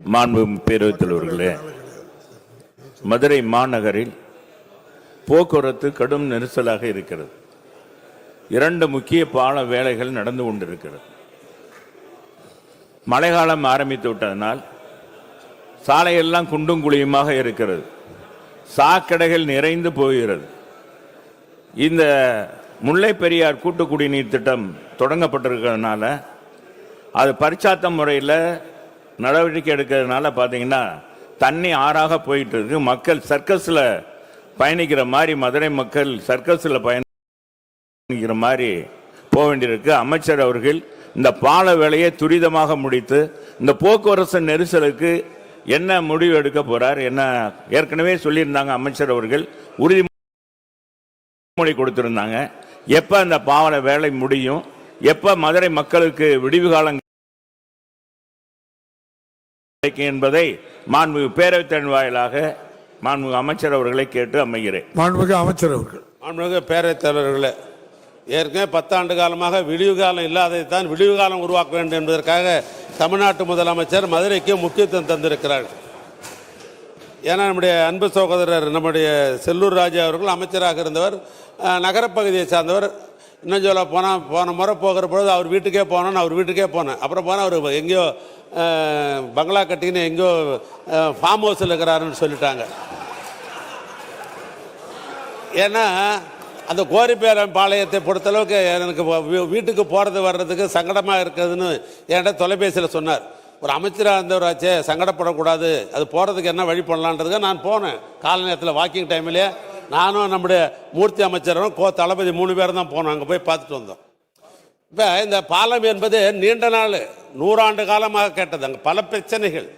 மாண்பு பேரவைத்தலைவர்களே மதுரை மாநகரில் போக்குவரத்து கடும் நெரிசலாக இருக்கிறது. இரண்டு முக்கிய பால வேலைகள் நடந்து கொண்டிருக்கிறது. மழைக்காலம் ஆரம்பித்து விட்டதனால் சாலையெல்லாம் குண்டும் குழியுமாக இருக்கிறது. சாக்கடைகள் நிறைந்து போகிறது. இந்த முல்லை பெரியார் கூட்டு குடிநீர் திட்டம் தொடங்கப்பட்டிருக்கிறதுனால அது பரிச்சாத்த முறையில் நடவடிக்கை எடுக்கிறதுனால பார்த்தீங்கன்னா தண்ணி ஆறாக போயிட்டு இருக்கு மக்கள் சர்க்கஸில் பயணிக்கிற மாதிரி மதுரை மக்கள் சர்க்கஸில் பயணிக்கிற மாதிரி போக வேண்டியிருக்கு. அமைச்சர் அவர்கள் இந்த பால வேலையை துரிதமாக முடித்து இந்த போக்குவரத்து நெரிசலுக்கு என்ன முடிவு எடுக்க போறார் என்ன ஏற்கனவே சொல்லியிருந்தாங்க அமைச்சர் அவர்கள். உறுதிமொழி கொடுத்திருந்தாங்க. எப்போ அந்த பாவன வேலை முடியும்? எப்போ மதுரை மக்களுக்கு விடிவு காலம் கிடைக்கும் என்பதை மாண்புமிகு பேரவைத் தலைவர் வாயிலாக மாண்புமிகு அமைச்சர் அவர்களை கேட்டு அமைகிறேன். மாண்புமிகு அமைச்சர் அவர்கள். மாண்புமிகு பேரவைத் தலைவர்களே ஏற்கனவே பத்தாண்டு காலமாக விடிவு காலம் இல்லாததை தான் விடிவு காலம் உருவாக்க வேண்டும் என்பதற்காக தமிழ்நாட்டு முதலமைச்சர் மதுரைக்கு முக்கியத்துவம் தந்திருக்கிறார். ஏன்னா நம்முடைய அன்பு சகோதரர் நம்முடைய செல்லூர் ராஜா அவர்கள் அமைச்சராக இருந்தவர் நகரப்பகுதியை சார்ந்தவர் இன்னும் சொல்ல போனால் போன முறை போகிற பொழுது அவர் வீட்டுக்கே போனோன்னு அவர் வீட்டுக்கே போனேன். அப்புறம் போனால் அவர் எங்கேயோ பங்களா கட்டின்னு எங்கேயோ ஃபார்ம் ஹவுஸில் இருக்கிறாருன்னு சொல்லிட்டாங்க. ஏன்னா அந்த கோரிப்பேரம் பாளையத்தை பொறுத்தளவுக்கு எனக்கு வீட்டுக்கு போகிறது வர்றதுக்கு சங்கடமாக இருக்குதுன்னு என்கிட்ட தொலைபேசியில் சொன்னார். ஒரு அமைச்சராக இருந்தவராச்சே சங்கடப்படக்கூடாது. அது போகிறதுக்கு என்ன வழி பண்ணலான்றதுக்கு நான் போனேன். காலை நேரத்தில் வாக்கிங் டைம்லேயே நானும் நம்முடைய மூர்த்தி அமைச்சரும் கோ தளபதி மூணு பேரும் தான் போனோம். அங்கே போய் பார்த்துட்டு வந்தோம். இப்போ இந்த பாலம் என்பது நீண்ட நாள் நூறாண்டு காலமாக கேட்டது. அங்கே பல பிரச்சனைகள்.